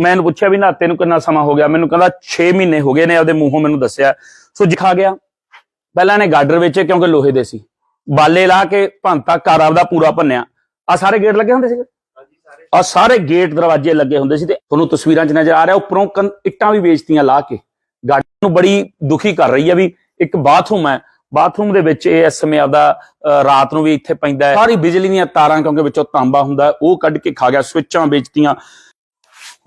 ਮੈਂ ਇਹਨੂੰ ਪੁੱਛਿਆ ਵੀ ਨਾਤੇ ਨੂੰ ਕਿੰਨਾ ਸਮਾਂ ਹੋ ਗਿਆ? ਮੈਨੂੰ ਕਹਿੰਦਾ 6 ਮਹੀਨੇ ਹੋ ਗਏ ਨੇ ਉਹਦੇ ਮੂੰਹੋਂ ਮੈਨੂੰ ਦੱਸਿਆ। ਸੋ ਜਿਖਾ ਗਿਆ। ਪਹਿਲਾਂ ਨੇ ਗਾਡਰ ਵੇਚੇ ਕਿਉਂਕਿ ਲੋਹੇ ਦੇ ਸੀ। ਬਾਲੇ ਲਾ ਕੇ ਭੰਤਾ ਘਰ ਆਪਦਾ ਪੂਰਾ ਭੰਨਿਆ। ਆ ਸਾਰੇ ਗੇਟ ਲੱਗੇ ਹੁੰਦੇ ਸੀਗੇ? ਆ ਸਾਰੇ ਗੇਟ ਦਰਵਾਜ਼ੇ ਲੱਗੇ ਹੁੰਦੇ ਸੀ ਤੇ ਤੁਹਾਨੂੰ ਤਸਵੀਰਾਂ 'ਚ ਨਜ਼ਰ ਆ ਰਿਹਾ ਉੱਪਰੋਂ ਕੰ- ਇੱਟਾਂ ਵੀ ਵੇਚਤੀਆਂ ਲਾ ਕੇ। ਗਾਡਰ ਨੂੰ ਬੜੀ ਦੁਖੀ ਕਰ ਰਹੀ ਹੈ ਵੀ ਇੱਕ ਬਾਥਰੂਮ ਹੈ। ਬਾਥਰੂਮ ਦੇ ਵਿੱਚ ਇਹ ਇਸ ਸਮੇਂ ਆਪਦਾ ਅ, ਰਾਤ ਨੂੰ ਵੀ ਇੱਥੇ ਪੈਂਦਾ ਹੈ। ਸਾਰੀ ਬਿਜਲੀ ਦੀਆਂ ਤਾਰਾਂ ਕਿਉਂਕਿ ਵਿੱਚੋਂ ਤਾਂਬਾ ਹੁੰਦਾ ਉਹ ਕੱਢ ਕੇ ਖਾ ਗਿਆ ਸਵਿੱਚਾਂ ਵੇਚਤੀਆਂ।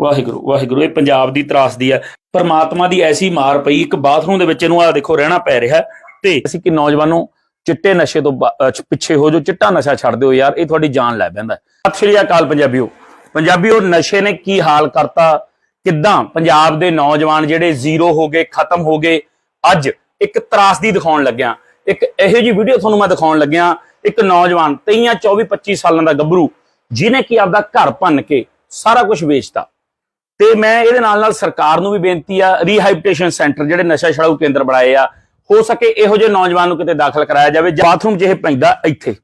ਵਾਹਿਗੁਰੂ ਵਾਹਿਗੁਰੂ, ਇਹ ਪੰਜਾਬ ਦੀ ਤਰਾਸਦੀ ਹੈ। ਪਰਮਾਤਮਾ ਦੀ ਐਸੀ ਮਾਰ ਪਈ, ਇੱਕ ਬਾਥਰੂਮ ਦੇ ਵਿੱਚ ਇਹਨੂੰ ਆ ਦੇਖੋ, ਰਹਿਣਾ ਪੈ ਰਿਹਾ ਤੇ ਅਸੀਂ ਕਿ ਨੌਜਵਾਨੋ, ਚਿੱਟੇ ਨਸ਼ੇ ਤੋਂ ਪਿੱਛੇ ਹੋ ਜੋ ਚਿੱਟਾ ਨਸ਼ਾ ਛੱਡ ਦਿਓ ਯਾਰ, ਇਹ ਤੁਹਾਡੀ ਜਾਨ ਲੈ ਪੈਂਦਾ ਸਤਿ ਸ਼੍ਰੀ ਅਕਾਲ ਪੰਜਾਬੀਓ। ਪੰਜਾਬੀਓ, ਨਸ਼ੇ ਨੇ ਕੀ ਹਾਲ ਕਰਤਾ? ਕਿੱਦਾਂ? ਪੰਜਾਬ ਦੇ ਨੌਜਵਾਨ ਜਿਹੜੇ ਜ਼ੀਰੋ ਹੋ ਗਏ, ਖਤਮ ਹੋ ਗਏ, ਅੱਜ ਇੱਕ ਤਰਾਸਦੀ ਦਿਖਾਉਣ ਲੱਗਿਆ। ਇੱਕ ਇਹੋ ਜੀ ਵੀਡੀਓ ਤੁਹਾਨੂੰ ਮੈਂ ਦਿਖਾਉਣ ਲੱਗਿਆ, ਇੱਕ ਨੌਜਵਾਨ 23 24 25 ਸਾਲਾਂ ਦਾ ਗੱਭਰੂ, ਜਿਹਨੇ ਕੀ ਆਪਦਾ ਘਰ ਭੰਨ ਕੇ ਸਾਰਾ ਕੁਝ ਵੇਚਤਾ। ਤੇ ਮੈਂ ਇਹਦੇ ਨਾਲ ਨਾਲ ਸਰਕਾਰ ਨੂੰ ਵੀ ਬੇਨਤੀ ਆ ਰੀਹਾਈਬਿਟੇਸ਼ਨ ਸੈਂਟਰ ਜਿਹੜੇ ਨਸ਼ਾ ਛੜਾਊ ਕੇਂਦਰ ਬਣਾਏ ਆ, ਹੋ ਸਕੇ ਇਹੋ ਜਿਹੇ ਨੌਜਵਾਨ ਨੂੰ ਕਿਤੇ ਦਾਖਲ ਕਰਾਇਆ ਜਾਵੇ ਬਾਥਰੂਮ ਜਿਹੇ ਪੈਂਦਾ ਇੱਥੇ।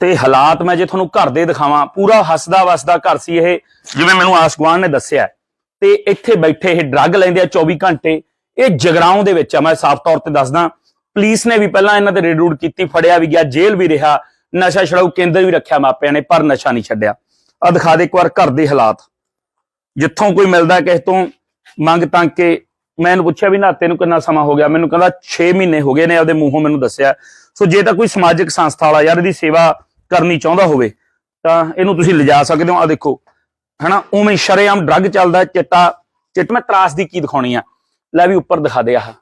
ਤੇ ਹਾਲਾਤ ਮੈਂ ਜੇ ਤੁਹਾਨੂੰ ਘਰ ਦੇ ਦਿਖਾਵਾਂ, ਪੂਰਾ ਹੱਸਦਾ ਵਸਦਾ ਘਰ ਸੀ ਇਹ, ਜਿਵੇਂ ਮੈਨੂੰ ਆਸਗਵਾਨ ਨੇ ਦੱਸਿਆ ਤੇ ਇੱਥੇ ਬੈਠੇ ਇਹ ਡਰੱਗ ਲੈਂਦੇ ਆ 24 ਘੰਟੇ, ਇਹ ਜਗਰਾਉਂ ਦੇ ਵਿੱਚ ਆ, ਮੈਂ ਸਾਫ਼ ਤੌਰ ਤੇ ਦੱਸਦਾ ਪੁਲਿਸ ਨੇ ਵੀ ਪਹਿਲਾਂ ਇਹਨਾਂ ਤੇ ਰੇਡ ਰੂਡ ਕੀਤੀ, ਫੜਿਆ ਵੀ ਗਿਆ, ਜੇਲ੍ਹ ਵੀ ਰਿਹਾ, ਨਸ਼ਾ ਛਡਾਊ ਕੇਂਦਰ ਵੀ ਰੱਖਿਆ ਮਾਪਿਆਂ ਨੇ, ਪਰ ਨਸ਼ਾ ਨਹੀਂ ਛੱਡਿਆ। ਆ ਦਿਖਾ ਦੇ ਇੱਕ ਵਾਰ ਘਰ ਦੇ ਹਾਲਾਤ। ਜਿੱਥੋਂ ਕੋਈ ਮਿਲਦਾ ਕਿਸੇ ਤੋਂ ਮੰਗ ਤੰਗ ਕੇ ਮੈਂ ਇਹਨੂੰ ਪੁੱਛਿਆ ਵੀ ਨਾਤੇ ਨੂੰ ਕਿੰਨਾ ਸਮਾਂ ਹੋ ਗਿਆ? ਮੈਨੂੰ ਕਹਿੰਦਾ 6 ਮਹੀਨੇ ਹੋ ਗਏ ਨੇ ਆਪਦੇ ਮੂੰਹੋਂ ਮੈਨੂੰ ਦੱਸਿਆ। ਸੋ ਜੇ ਤਾਂ ਕੋਈ ਸਮਾਜਿਕ ਸੰਸਥਾ ਵਾਲਾ ਯਾਰ ਇਹਦੀ ਸੇਵਾ ਕਰਨੀ ਚਾਹੁੰਦਾ ਹੋਵੇ ਤਾਂ ਇਹਨੂੰ ਤੁਸੀਂ ਲਿਜਾ ਸਕਦੇ ਹੋ। ਆ ਦੇਖੋ ਹਨਾ ਉਵੇਂ ਸ਼ਰੇਆਮ ਡਰੱਗ ਚੱਲਦਾ ਹੈ, ਚਿੱਟਾ ਚਿੱਟ ਮੈਂ ਤਰਾਸ ਦੀ ਕੀ ਦਿਖਾਉਣੀ ਆ? ਲੈ ਵੀ ਉੱਪਰ ਦਿਖਾ ਦੇ ਆਹ।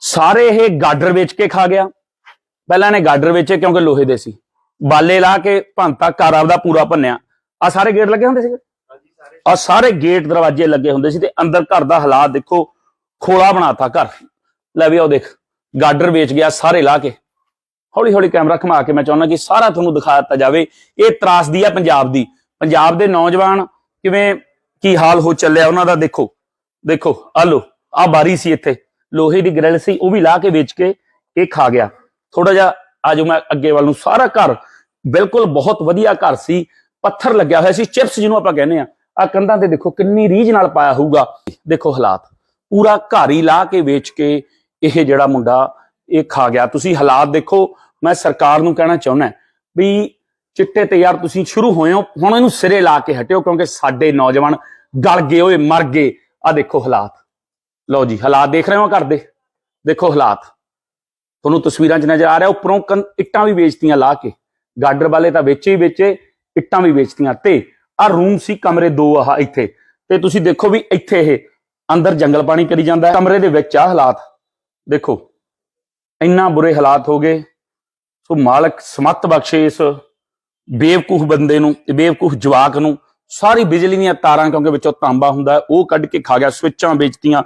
ਸਾਰੇ ਇਹ ਗਾਡਰ ਵੇਚ ਕੇ ਖਾ ਗਿਆ। ਪਹਿਲਾਂ ਨੇ ਗਾਡਰ ਵੇਚੇ ਕਿਉਂਕਿ ਲੋਹੇ ਦੇ ਸੀ। ਬਾਲੇ ਲਾ ਕੇ ਭੰਤਾ ਘਰ ਦਾ ਪੂਰਾ ਭੰਨਿਆ। ਆ ਸਾਰੇ ਗੇਟ ਲੱਗੇ ਹੁੰਦੇ ਸੀਗੇ? ਆ ਸਾਰੇ ਗੇਟ ਦਰਵਾਜ਼ੇ ਲੱਗੇ ਹੁੰਦੇ ਸੀ ਤੇ ਅੰਦਰ ਘਰ ਦਾ ਹਾਲਾਤ ਦੇਖੋ ਖੋਲਾ ਬਣਾਤਾ ਘਰ। ਲੈ ਵੀ ਉਹ ਦੇਖ ਗਾਰਡਰ ਵੇਚ ਗਿਆ ਸਾਰੇ ਲਾ ਕੇ। ਹੌਲੀ ਹੌਲੀ ਕੈਮਰਾ ਘੁਮਾ ਕੇ ਮੈਂ ਚਾਹੁੰਦਾ ਕਿ ਸਾਰਾ ਤੁਹਾਨੂੰ ਦਿਖਾ ਦਿੱਤਾ ਜਾਵੇ। ਇਹ ਤਰਾਸਦੀ ਆ ਪੰਜਾਬ ਦੀ। ਪੰਜਾਬ ਦੇ ਨੌਜਵਾਨ ਕਿਵੇਂ, ਕੀ ਹਾਲ ਹੋ ਚੱਲਿਆ ਉਹਨਾਂ ਦਾ ਦੇਖੋ। ਦੇਖੋ, ਆ ਲੋ ਆ ਬਾਰੀ ਸੀ ਇੱਥੇ। ਲੋਹੇ ਦੀ ਗ੍ਰਿਲ ਸੀ, ਉਹ ਵੀ ਲਾ ਕੇ ਵੇਚ ਕੇ ਇਹ ਖਾ ਗਿਆ। ਥੋੜਾ ਜਿਹਾ ਆਜੋ ਮੈਂ ਅੱਗੇ ਵੱਲ ਨੂੰ। ਸਾਰਾ ਘਰ ਬਿਲਕੁਲ ਬਹੁਤ ਵਧੀਆ ਘਰ ਸੀ। ਪੱਥਰ ਲੱਗਿਆ ਹੋਇਆ ਸੀ, ਚਿਪਸ ਜਿਹਨੂੰ ਆਪਾਂ ਕਹਿੰਦੇ ਆ ਆ ਕੰਧਾਂ ਤੇ ਦੇਖੋ ਕਿੰਨੀ ਰੀਝ ਨਾਲ ਪਾਇਆ ਹੋਊਗਾ। ਦੇਖੋ ਹਾਲਾਤ। ਪੂਰਾ ਘਰ ਹੀ ਲਾ ਕੇ ਵੇਚ ਕੇ ਇਹ ਜਿਹੜਾ ਮੁੰਡਾ ਇਹ ਖਾ ਗਿਆ। ਤੁਸੀਂ ਹਾਲਾਤ ਦੇਖੋ, ਮੈਂ ਸਰਕਾਰ ਨੂੰ ਕਹਿਣਾ ਚਾਹੁੰਦਾ ਵੀ ਚਿੱਟੇ ਤੇ ਯਾਰ ਤੁਸੀਂ ਸ਼ੁਰੂ ਹੋਏ ਹੋ, ਹੁਣ ਇਹਨੂੰ ਸਿਰੇ ਲਾ ਕੇ ਹਟਿਓ ਕਿਉਂਕਿ ਸਾਡੇ ਨੌਜਵਾਨ ਗਲ ਗਏ ਹੋਏ ਮਰ ਗਏ। ਆ ਦੇਖੋ ਹਾਲਾਤ। ਲਓ ਜੀ, ਹਾਲਾਤ ਦੇਖ ਰਹੇ ਹੋ ਘਰ ਦੇ? ਦੇਖੋ ਹਾਲਾਤ। ਤੁਹਾਨੂੰ ਤਸਵੀਰਾਂ 'ਚ ਨਜ਼ਰ ਆ ਰਿਹਾ, ਉੱਪਰੋਂ ਕੰ- ਇੱਟਾਂ ਵੀ ਵੇਚਤੀਆਂ ਲਾ ਕੇ। ਗਾਡਰ ਵਾਲੇ ਤਾਂ ਵੇਚੇ ਹੀ ਵੇਚੇ, ਇੱਟਾਂ ਵੀ ਵੇਚਤੀਆਂ। ਤੇ ਆ ਰੂਮ ਸੀ ਕਮਰੇ ਦੋ ਆਹ ਇੱਥੇ। ਤੇ ਤੁਸੀਂ ਦੇਖੋ ਵੀ ਇੱਥੇ ਇਹ ਅੰਦਰ ਜੰਗਲ ਪਾਣੀ ਕਰੀ ਜਾਂਦਾ ਕਮਰੇ ਦੇ ਵਿੱਚ ਆ ਹਾਲਾਤ। ਦੇਖੋ ਇੰਨਾ ਬੁਰੇ ਹਾਲਾਤ ਹੋ ਗਏ। ਸੋ ਮਾਲਕ ਸਮਤ ਬਖਸ਼ੇ ਇਸ ਬੇਵਕੂਫ ਬੰਦੇ ਨੂੰ ਤੇ ਬੇਵਕੂਫ ਜਵਾਕ ਨੂੰ। ਸਾਰੀ ਬਿਜਲੀ ਦੀਆਂ ਤਾਰਾਂ ਕਿਉਂਕਿ ਵਿੱਚੋਂ ਤਾਂਬਾ ਹੁੰਦਾ ਹੈ, ਉਹ ਕੱਢ ਕੇ ਖਾ ਗਿਆ ਸਵਿੱਚਾਂ ਵੇਚਤੀਆਂ।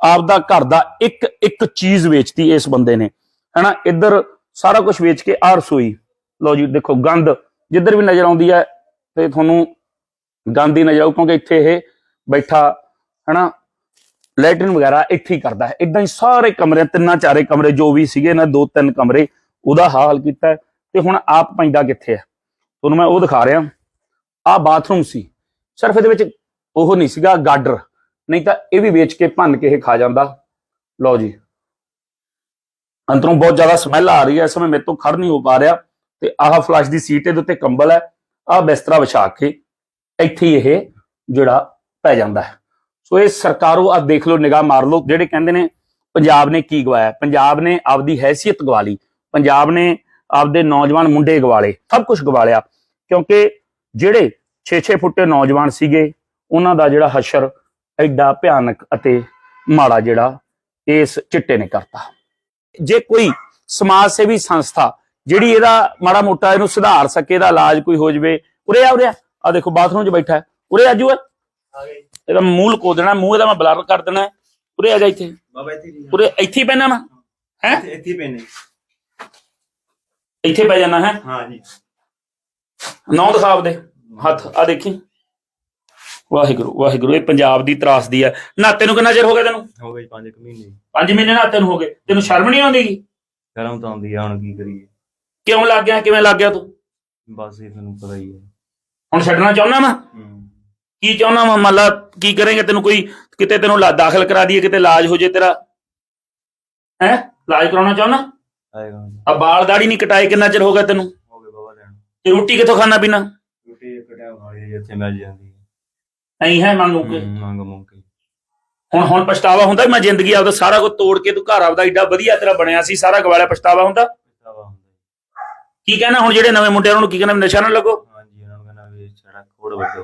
ਆਪਦਾ ਘਰ ਦਾ ਇੱਕ ਇੱਕ ਚੀਜ਼ ਵੇਚਤੀ ਇਸ ਬੰਦੇ ਨੇ। ਹਨਾ ਇੱਧਰ ਸਾਰਾ ਕੁਝ ਵੇਚ ਕੇ ਆ ਰਸੋਈ। ਲਓ ਜੀ ਦੇਖੋ ਗੰਦ। ਜਿੱਧਰ ਵੀ ਨਜ਼ਰ ਆਉਂਦੀ ਹੈ ਤੇ ਤੁਹਾਨੂੰ ਗਾਂਧੀ ਨਾ ਜਾਊ, ਕਿਉਂਕਿ ਇੱਥੇ ਇਹ ਬੈਠਾ, ਹੈਨਾ, ਲੈਟਰਨ ਵਗੈਰਾ ਇੱਥੇ ਹੀ ਕਰਦਾ ਹੈ। ਇਦਾਂ ਹੀ ਸਾਰੇ ਕਮਰੇ ਤਿੰਨਾਂ ਚਾਰੇ ਕਮਰੇ ਜੋ ਵੀ ਸੀਗੇ ਨਾ ਦੋ ਤਿੰਨ ਕਮਰੇ ਉਹਦਾ ਹਾਲ ਕੀਤਾ ਤੇ ਹੁਣ ਆਪ ਪੈਂਦਾ ਕਿੱਥੇ ਹੈ? ਤੁਹਾਨੂੰ ਮੈਂ ਉਹ ਦਿਖਾ ਰਿਹਾ। ਆ ਬਾਥਰੂਮ ਸੀ। ਸਿਰਫ ਇਹਦੇ ਵਿੱਚ ਉਹ ਨਹੀਂ ਸੀਗਾ, ਗਾਡਰ। ਨਹੀਂ ਤਾਂ ਇਹ ਵੀ ਵੇਚ ਕੇ ਭੰਨ ਕੇ ਇਹ ਖਾ ਜਾਂਦਾ। ਲਓ ਜੀ। ਅੰਦਰੋਂ ਬਹੁਤ ਜ਼ਿਆਦਾ ਸਮੈਲ ਆ ਰਹੀ ਹੈ। ਇਸ ਸਮੇਂ ਮੇਰੇ ਤੋਂ ਖੜ ਨਹੀਂ ਹੋ ਪਾ ਰਿਹਾ। ਤੇ ਆਹ ਫਲਸ਼ ਦੀ ਸੀਟ ਇਹਦੇ ਉੱਤੇ ਕੰਬਲ ਹੈ। ਆਹ ਬਿਸਤਰਾ ਵਿਛਾ ਕੇ ਇੱਥੇ ਇਹ ਜਿਹੜਾ ਪੈ ਜਾਂਦਾ ਹੈ। ਸੋ ਇਹ ਸਰਕਾਰੋ ਆ ਦੇਖ ਲਓ, ਨਿਗਾਹ ਮਾਰ ਲਓ, ਜਿਹੜੇ ਕਹਿੰਦੇ ਨੇ ਪੰਜਾਬ ਨੇ ਕੀ ਗਵਾਇਆ। ਪੰਜਾਬ ਨੇ ਆਪਦੀ ਹੈਸੀਅਤ ਗਵਾ ਲਈ। ਪੰਜਾਬ ਨੇ ਆਪਦੇ ਨੌਜਵਾਨ ਮੁੰਡੇ ਗਵਾਲੇ, ਸਭ ਕੁਝ ਗਵਾ ਲਿਆ ਕਿਉਂਕਿ ਜਿਹੜੇ 6-6 ਫੁੱਟੇ ਨੌਜਵਾਨ ਸੀਗੇ, ਉਹਨਾਂ ਦਾ ਜਿਹੜਾ ਹਸ਼ਰ ਐਡਾ ਭਿਆਨਕ ਅਤੇ ਮਾੜਾ ਜਿਹੜਾ ਇਸ ਚਿੱਟੇ ਨੇ ਕਰਤਾ। ਜੇ ਕੋਈ ਸਮਾਜ ਸੇਵੀ ਸੰਸਥਾ ਜਿਹੜੀ ਇਹਦਾ ਮਾੜਾ ਮੋਟਾ ਇਹਨੂੰ ਸੁਧਾਰ ਸਕੇ, ਇਹਦਾ ਇਲਾਜ ਕੋਈ ਹੋ ਜਵੇ, ਉਰੇ ਆ, ਉਰੇ ਆ ਦੇਖੋ ਬਾਥਰੂਮ 'ਚ ਬੈਠਾ ਹੈ। ਉਰੇ ਆਜੂ ਇਹਦਾ ਮੂੰਹ ਲਕੋ ਦੇਣਾ ਮੂੰਹ ਇਹਦਾ ਮੈਂ ਬਲਰ ਕਰ ਦੇਣਾ। ਹੈ। ਉਰੇ ਆ ਜਾ ਇੱਥੇ। ਬਾਬਾ ਇੱਥੇ ਹੀ ਉਰੇ ਇੱਥੇ ਹੀ ਪੈਣਾ ਮੈਂ। ਹੈ? ਇੱਥੇ- ਇੱਥੇ ਹੀ ਪੈਨੇ ਇੱਥੇ ਪੈ ਜਾਣਾ ਹੈ? ਹਾਂ ਜੀ। ਨੌ ਦਿਖਾਵ ਦੇ ਹੱਥ ਆ ਦੇਖੀ। ਵਾਹਿਗੁਰੂ ਵਾਹਿਗੁਰੂ ਇਹ ਪੰਜਾਬ ਦੀ ਤਰਾਸਦੀ ਹੈ। ਨਾਤੇ ਨੂੰ ਕਿੰਨਾ ਚਿਰ ਹੋ ਗਿਆ ਤੈਨੂੰ? ਹੋ ਗਏ 5 ਮਹੀਨੇ। 5 ਮਹੀਨੇ ਨਾਤੇ ਨੂੰ ਹੋ ਗਏ। ਤੈਨੂੰ ਸ਼ਰਮ ਨਹੀਂ ਆਉਂਦੀ ਗੀ? ਸ਼ਰਮ ਤਾਂ ਆਉਂਦੀ ਆ ਹੁਣ ਕੀ ਕਰੀਏ। ਕਿਉਂ ਲੱਗ ਗਿਆ? ਕਿਵੇਂ ਲੱਗ ਗਿਆ ਤੂੰ? ਬਸ ਇਹ ਤੁਹਾਨੂੰ ਪਤਾ ਹੀ ਹੈ। ਹੁਣ ਛੱਡਣਾ ਚਾਹੁੰਦਾ ਹੂੰ ਕੀ ਚਾਹੁੰਦਾ ਵਾ? ਮੰਨ ਲਾ ਕੀ ਕਰੇਂਗੇ? ਤੈਨੂੰ ਕੋਈ ਕਿਤੇ ਤੈਨੂੰ ਲਾ- ਦਾਖਲ ਕਰਾ ਦਈਏ ਕਿਤੇ ਇਲਾਜ ਹੋ ਜੇ ਤੇਰਾ। ਹੈ? ਇਲਾਜ ਕਰਾਉਣਾ ਚਾਹੁੰਦਾ ਆਏਗਾ। ਆ ਬਾਲ ਦਾੜੀ ਨਹੀਂ ਕਟਾਏ ਕਿੰਨਾ ਚਿਰ ਹੋ ਗਿਆ ਤੈਨੂੰ? ਹੋ ਗਏ ਬਾਬਾ ਲੈਣ ਤੇ ਰੋਟੀ ਕਿੱਥੋਂ ਖਾਣਾ ਪੀਣਾ? ਰੋਟੀ ਇੱਕ ਟਾਈਮ ਖਾ ਲਈ ਜਿੱਥੇ ਮਿਲ ਜਾਂਦੀ ਹੈ। ਐਂ ਹੈ ਮੰਗੂ ਕੇ ਹੂੰ, ਮੰਗ ਮੰਗ ਕੇ ਹੁਣ ਹੁਣ ਪਛਤਾਵਾ ਹੁੰਦਾ ਵੀ ਮੈਂ ਜ਼ਿੰਦਗੀ ਆਪਦਾ ਸਾਰਾ ਕੁਝ ਤੋੜ ਕੇ ਤੂੰ ਘਰ ਆਪਦਾ ਏਡਾ ਵਧੀਆ ਤੇਰਾ ਬਣਿਆ ਸੀ ਸਾਰਾ ਗਵਾਲਿਆ ਪਛਤਾਵਾ ਹੁੰਦਾ? ਪਛਤਾਵਾ ਹੁੰਦਾ। ਕੀ ਕਹਿਣਾ ਹੁਣ ਜਿਹੜੇ ਨਵੇਂ ਮੁੰਡੇ ਆ, ਉਹਨਾਂ ਨੂੰ ਕੀ ਕਹਿਣਾ ਵੀ ਨਸ਼ਾ ਨਾ ਲੱਗੋ? ਛੜਾ ਕੋੜ ਵੱਡੋ।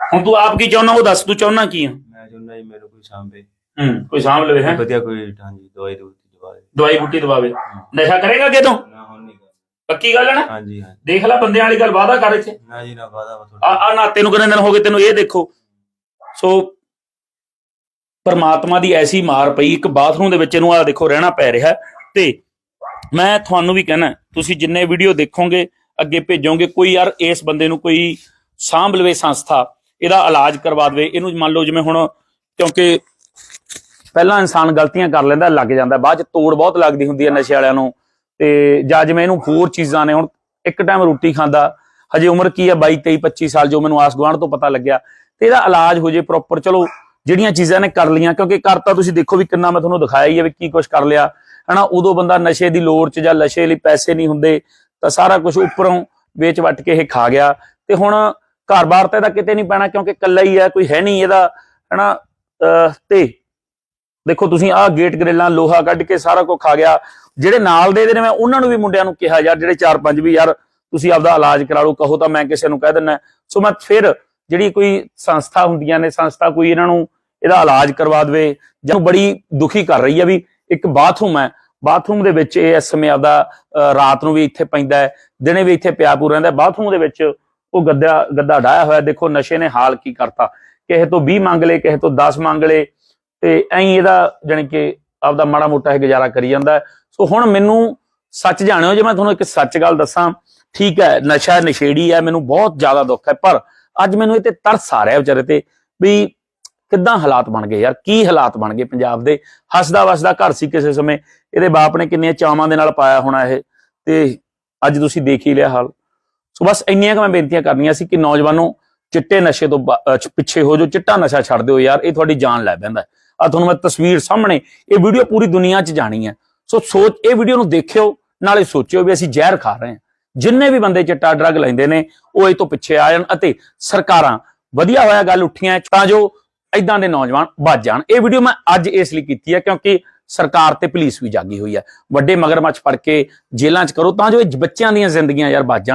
ਹੁਣ ਤੂੰ ਆਪ ਕੀ ਚਾਹੁੰਦਾ ਉਹ ਦੱਸ ਤੂੰ ਚਾਹੁੰਦਾ ਕੀ ਆ? ਮੈਂ ਚਾਹੁੰਦਾ ਜੀ ਮੈਨੂੰ ਕੋਈ ਸਾਂਭੇ। ਹੂੰ ਕੋਈ ਸਾਂਭ ਲਵੇ ਹੈ? ਵਧੀਆ ਕੋਈ ਹਾਂਜੀ ਦਵਾਈ ਦੂਈ ਦਵਾ ਦੇ ਦਵਾਈ ਬੂਟੀ ਦਵਾਵੇ। ਨਸ਼ਾ ਕਰੇਗਾ ਕਿਦੋਂ ਨਾ ਹੁਣ ਨਹੀਂ ਕਰਨਾ। ਪੱਕੀ ਗੱਲ ਹੈ ਨਾ? ਹਾਂਜੀ ਹਾਂਜੀ। ਦੇਖ ਲੈ ਬੰਦਿਆਂ ਵਾਲੀ ਗੱਲ ਵਾਦਾ ਕਰ ਇੱਥੇ। ਨਾ ਜੀ ਨਾ ਵਾਦਾ ਵਾ ਆ ਤੁਹਾਡਾ। ਆ ਨਾਤੇ ਨੂੰ ਕਿੰਨੇ ਦਿਨ ਹੋ ਗਏ ਤੈਨੂੰ ਇਹ ਦੇਖੋ। ਸੋ ਪਰਮਾਤਮਾ ਦੀ ਐਸੀ ਮਾਰ ਪਈ ਇੱਕ ਬਾਥਰੂਮ ਦੇ ਵਿੱਚ ਇਹਨੂੰ ਆ ਦੇਖੋ ਰਹਿਣਾ ਪੈ ਰਿਹਾ। ਹੈ ਤੇ ਮੈਂ ਤੁਹਾਨੂੰ ਵੀ ਕਹਿਣਾ ਤੁਸੀਂ ਜਿੰਨੇ ਵੀਡੀਓ ਦੇਖੋਗੇ ਅੱਗੇ ਭੇਜੋਗੇ ਕੋਈ ਯਾਰ ਇਸ ਬੰਦੇ ਨੂੰ ਕੋਈ ਸਾਂਭ ਲਵੇ ਸੰਸਥਾ, ਇਹਦਾ ਇਲਾਜ ਕਰਵਾ ਦੇਵੇ। ਇਹਨੂੰ ਮੰਨ ਲਓ ਜਿਵੇਂ ਹੁਣ ਕਿਉਂਕਿ ਪਹਿਲਾਂ ਇਨਸਾਨ ਗਲਤੀਆਂ ਕਰ ਲੈਂਦਾ, ਲੱਗ ਜਾਂਦਾ। ਬਾਅਦ ਚ ਤੋੜ ਬਹੁਤ ਲੱਗਦੀ ਹੁੰਦੀ ਹੈ ਨਸ਼ੇ ਵਾਲਿਆਂ ਨੂੰ। ਤੇ ਜਾਂ ਜਿਵੇਂ ਇਹਨੂੰ ਹੋਰ ਚੀਜ਼ਾਂ ਨੇ, ਹੁਣ ਇੱਕ ਟਾਈਮ ਰੋਟੀ ਖਾਂਦਾ, ਹਜੇ ਉਮਰ ਕੀ ਹੈ? 22 23 25 ਸਾਲ ਜੋ ਮੈਨੂੰ ਆਸ ਗੁਆਂਢ ਤੋਂ ਪਤਾ ਲੱਗਿਆ। ਤੇ ਇਹਦਾ ਇਲਾਜ ਹੋ ਜੇ ਪ੍ਰੋਪਰ ਚਲੋ, ਜਿਹੜੀਆਂ ਚੀਜ਼ਾਂ ਨੇ ਕਰ ਲੀਆਂ ਕਿਉਂਕਿ ਕਰਤਾ ਤੁਸੀਂ ਦੇਖੋ ਵੀ ਕਿੰਨਾ ਮੈਂ ਤੁਹਾਨੂੰ ਦਿਖਾਇਆ ਹੀ ਹੈ ਵੀ ਕੀ ਕੁਝ ਕਰ ਲਿਆ। ਹਨਾ, ਉਦੋਂ ਬੰਦਾ ਨਸ਼ੇ ਦੀ ਲੋੜ 'ਚ ਜਾਂ ਨਸ਼ੇ ਲਈ ਪੈਸੇ ਨਹੀਂ ਹੁੰਦੇ, ਤਾਂ ਸਾਰਾ ਕੁਝ ਉੱਪਰੋਂ ਵੇਚ ਵੱਟ ਕੇ ਇਹ ਖਾ ਗਿਆ। ਤੇ ਹੁਣ ਘਰ-ਬਾਰ ਤਾਂ ਇਹਦਾ ਕਿਤੇ ਨਹੀਂ ਪੈਣਾ ਕਿਉਂਕਿ ਇਕੱਲਾ ਹੀ ਹੈ ਕੋਈ ਹੈ ਨਹੀਂ ਇਹਦਾ ਹਨਾ? ਤੇ ਦੇਖੋ ਤੁਸੀਂ ਆਹ ਗੇਟ ਗ੍ਰਿਲਾਂ ਲੋਹਾ ਕੱਢ ਕੇ ਸਾਰਾ ਕੁਝ ਖਾ ਗਿਆ। ਜਿਹੜੇ ਨਾਲ ਦੇ ਨੇ ਮੈਂ ਉਹਨਾਂ ਨੂੰ ਵੀ ਮੁੰਡਿਆਂ ਨੂੰ ਕਿਹਾ ਯਾਰ ਜਿਹੜੇ ਚਾਰ ਪੰਜ ਵੀ ਯਾਰ ਤੁਸੀਂ ਆਪਦਾ ਇਲਾਜ ਕਰਾ ਲਓ ਕਹੋ ਤਾਂ ਮੈਂ ਕਿਸੇ ਨੂੰ ਕਹਿ ਦਿੰਦਾ ਸੋ ਮੈਂ ਫਿਰ ਜਿਹੜੀ ਕੋਈ ਸੰਸਥਾ ਹੁੰਦੀਆਂ ਨੇ ਸੰਸਥਾ ਕੋਈ ਇਹਨਾਂ ਨੂੰ ਇਹਦਾ ਇਲਾਜ ਕਰਵਾ ਦੇਵੇ ਜਾਂ ਬੜੀ ਦੁਖੀ ਕਰ ਰਹੀ ਹੈ ਵੀ ਇੱਕ ਬਾਥਰੂਮ ਹੈ। ਬਾਥਰੂਮ ਦੇ ਵਿੱਚ ਇਹ ਇਸ ਸਮੇਂ ਆਪਦਾ ਅਹ, ਰਾਤ ਨੂੰ ਵੀ ਇੱਥੇ ਪੈਂਦਾ ਹੈ ਦਿਨੇ ਵੀ ਇੱਥੇ ਪਿਆ ਪੂਰਾ ਰਹਿੰਦਾ ਬਾਥਰੂਮ ਦੇ ਵਿੱਚ ਉਹ ਗੱਦਾ ਗੱਦਾ ਡਾਇਆ ਹੋਇਆ, ਦੇਖੋ ਨਸ਼ੇ ਨੇ ਹਾਲ ਕੀ ਕਰਤਾ। ਕਿਸੇ ਤੋਂ 20 ਮੰਗ ਲਏ, ਕਿਸੇ ਤੋਂ 10 ਮੰਗ ਲਏ, ਤੇ ਐਂ ਇਹਦਾ ਜਾਣੀ ਕਿ ਆਪਦਾ ਮਾੜਾ ਮੋਟਾ ਇਹ ਗੁਜ਼ਾਰਾ ਕਰੀ ਜਾਂਦਾ ਹੈ। ਸੋ ਹੁਣ ਮੈਨੂੰ ਸੱਚ ਜਾਣਿਓ, ਜੇ ਮੈਂ ਤੁਹਾਨੂੰ ਇੱਕ ਸੱਚ ਗੱਲ ਦੱਸਾਂ, ਠੀਕ ਹੈ, ਨਸ਼ਾ ਨਸ਼ੇੜੀ ਹੈ, ਮੈਨੂੰ ਬਹੁਤ ਜ਼ਿਆਦਾ ਦੁੱਖ ਹੈ, ਪਰ ਅੱਜ ਮੈਨੂੰ ਇਹ ਤੇ ਤਰਸ ਆ ਰਿਹਾ ਵਿਚਾਰੇ ਤੇ ਵੀ ਕਿੱਦਾਂ ਹਾਲਾਤ ਬਣ ਗਏ ਯਾਰ, ਕੀ ਹਾਲਾਤ ਬਣ ਗਏ ਪੰਜਾਬ ਦੇ? ਹੱਸਦਾ ਵਸਦਾ ਘਰ ਸੀ ਕਿਸੇ ਸਮੇਂ, ਇਹਦੇ ਬਾਪ ਨੇ ਕਿੰਨੀਆਂ ਚਾਵਾਂ ਦੇ ਨਾਲ ਪਾਇਆ ਹੋਣਾ ਇਹ, ਤੇ ਅੱਜ ਤੁਸੀਂ ਦੇਖ ਹੀ ਲਿਆ ਹਾਲ। ਸੋ ਬਸ ਇੰਨੀਆਂ ਕੁ ਮੈਂ ਬੇਨਤੀਆਂ ਕਰਨੀਆਂ ਸੀ ਕਿ ਨੌਜਵਾਨੋ ਚਿੱਟੇ ਨਸ਼ੇ ਤੋਂ ਪਿੱਛੇ ਹੋ ਜੋ ਚਿੱਟਾ ਨਸ਼ਾ ਛੱਡ ਦਿਓ ਯਾਰ, ਇਹ ਤੁਹਾਡੀ ਜਾਨ ਲੈ ਪੈਂਦਾ ਆ ਤੁਹਾਨੂੰ ਮੈਂ ਤਸਵੀਰ ਸਾਹਮਣੇ ਇਹ ਵੀਡੀਓ ਪੂਰੀ ਦੁਨੀਆ 'ਚ ਜਾਣੀ ਹੈ। ਸੋ ਸੋਚ, ਇਹ ਵੀਡੀਓ ਨੂੰ ਦੇਖਿਓ, ਨਾਲੇ ਸੋਚਿਓ ਵੀ ਅਸੀਂ ਜ਼ਹਿਰ ਖਾ ਰਹੇ ਹਾਂ। ਜਿੰਨੇ ਵੀ ਬੰਦੇ ਚਿੱਟਾ ਡਰੱਗ ਲੈਂਦੇ ਨੇ, ਉਹ ਇਹ ਤੋਂ ਪਿੱਛੇ ਆ ਜਾਣ ਅਤੇ ਸਰਕਾਰਾਂ ਵਧੀਆ ਹੋਇਆ ਗੱਲ ਉੱਠੀਆਂ ਤਾਂ ਜੋ ਇਦਾਂ ਦੇ ਨੌਜਵਾਨ ਬਚ ਜਾਣ। ਇਹ ਵੀਡੀਓ ਮੈਂ ਅੱਜ ਇਸ ਲਈ ਕੀਤੀ ਹੈ ਕਿਉਂਕਿ ਸਰਕਾਰ ਤੇ ਪੁਲਿਸ ਵੀ ਜਾਗੀ ਹੋਈ ਹੈ। ਵੱਡੇ ਮਗਰਮੱਛ ਫੜ ਕੇ ਜੇਲ੍ਹਾਂ 'ਚ ਕਰੋ, ਤਾਂ ਜੋ ਇਹ ਬੱਚਿਆਂ ਦੀਆਂ ਜ਼ਿੰਦਗੀਆਂ ਯਾਰ ਬਚ ਜਾਣ।